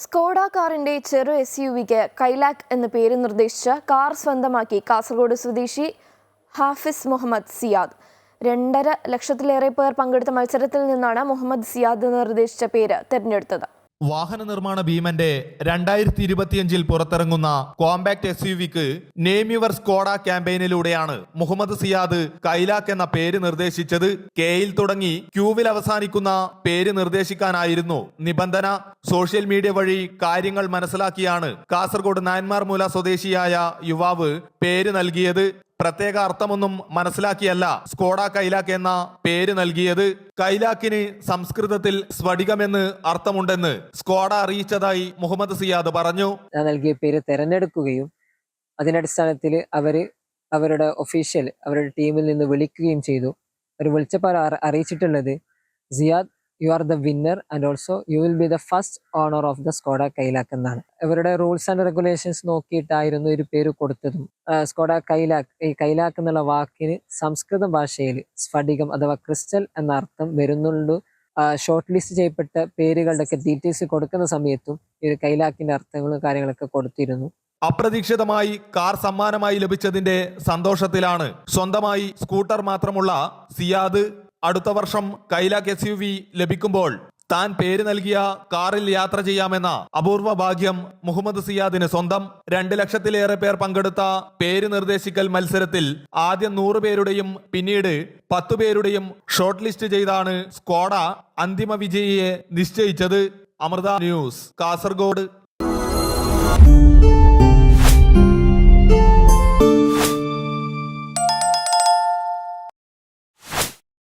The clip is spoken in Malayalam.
സ്കോഡ കാറിന്റെ ചെറു എസ് യു വിക്ക് കൈലാക്ക് എന്ന പേര് നിർദ്ദേശിച്ച കാർ സ്വന്തമാക്കി കാസർഗോഡ് സ്വദേശി ഹാഫിസ് മുഹമ്മദ് സിയാദ്. രണ്ടര ലക്ഷത്തിലേറെ പേർ പങ്കെടുത്ത മത്സരത്തിൽ നിന്നാണ് മുഹമ്മദ് സിയാദ് നിർദ്ദേശിച്ച പേര് തിരഞ്ഞെടുത്തത്. വാഹന നിർമ്മാണ ഭീമന്റെ രണ്ടായിരത്തി ഇരുപത്തിയഞ്ചിൽ പുറത്തിറങ്ങുന്ന കോമ്പാക്ട് എസ് യു വിക്ക് നെയിം യുവർ സ്കോഡ ക്യാമ്പയിനിലൂടെയാണ് മുഹമ്മദ് സിയാദ് കൈലാക്ക് എന്ന പേര് നിർദ്ദേശിച്ചത്. കെയിൽ തുടങ്ങി ക്യൂവിൽ അവസാനിക്കുന്ന പേര് നിർദ്ദേശിക്കാനായിരുന്നു നിബന്ധന. സോഷ്യൽ മീഡിയ വഴി കാര്യങ്ങൾ മനസ്സിലാക്കിയാണ് കാസർഗോഡ് നായന്മാർമൂല സ്വദേശിയായ യുവാവ് പേര് നൽകിയത്. പ്രത്യേക അർത്ഥമൊന്നും മനസ്സിലാക്കിയല്ല. സ്കോഡ കൈലാക്ക് എന്ന പേര് നൽകിയത് കൈലാക്കിന് സംസ്കൃതത്തിൽ സ്ഫടികമെന്ന് അർത്ഥമുണ്ടെന്ന് സ്കോഡ അറിയിച്ചതായി മുഹമ്മദ് സിയാദ് പറഞ്ഞു. നൽകിയ പേര് തെരഞ്ഞെടുക്കുകയും അതിനടിസ്ഥാനത്തിൽ അവർ അവരുടെ ഒഫീഷ്യൽ അവരുടെ ടീമിൽ നിന്ന് വിളിക്കുകയും ചെയ്തു. അവർ വിളിച്ചപ്പോൾ അറിയിച്ചിട്ടുള്ളത് Siyad you are the winner and also you will be the first owner of the Skoda Kylaq എന്നാണ്. ഇവരുടെ റൂൾസ് ആൻഡ് റെഗുലേഷൻസ് നോക്കിയിട്ടായിരുന്നു ഒരു പേര് കൊടുത്തതും. സ്കോഡ കൈലാക്ക് ഈ കൈലാക്ക് എന്നുള്ള വാക്കിന് സംസ്കൃത ഭാഷയിൽ സ്ഫടികം അഥവാ ക്രിസ്റ്റൽ എന്ന അർത്ഥം വരുന്നുണ്ട്. ഷോർട്ട് ലിസ്റ്റ് ചെയ്യപ്പെട്ട പേരുകളുടെ ഒക്കെ ഡീറ്റെയിൽസ് കൊടുക്കുന്ന സമയത്തും ഈ കൈലാക്കിന്റെ അർത്ഥങ്ങളും കാര്യങ്ങളൊക്കെ കൊടുത്തിരുന്നു. അപ്രതീക്ഷിതമായി കാർ സമ്മാനമായി ലഭിച്ചതിന്റെ സന്തോഷത്തിലാണ് സ്വന്തമായി സ്കൂട്ടർ മാത്രമുള്ള സിയാദ് അടുത്ത വർഷം കൈലാക്ക് എസ് യു വി ലഭിക്കുമ്പോൾ താൻ പേര് നൽകിയ കാറിൽ യാത്ര ചെയ്യാമെന്ന അപൂർവ ഭാഗ്യം മുഹമ്മദ് സിയാദിന് സ്വന്തം രണ്ട് ലക്ഷത്തിലേറെ പേർ പങ്കെടുത്ത പേര് നിർദ്ദേശിക്കൽ മത്സരത്തിൽ ആദ്യം നൂറ് പേരുടെയും പിന്നീട് പത്തു പേരുടെയും ഷോർട്ട് ലിസ്റ്റ് ചെയ്താണ് സ്ക്വാഡ അന്തിമ വിജയിയെ നിശ്ചയിച്ചത്. അമൃത ന്യൂസ് കാസർഗോഡ്.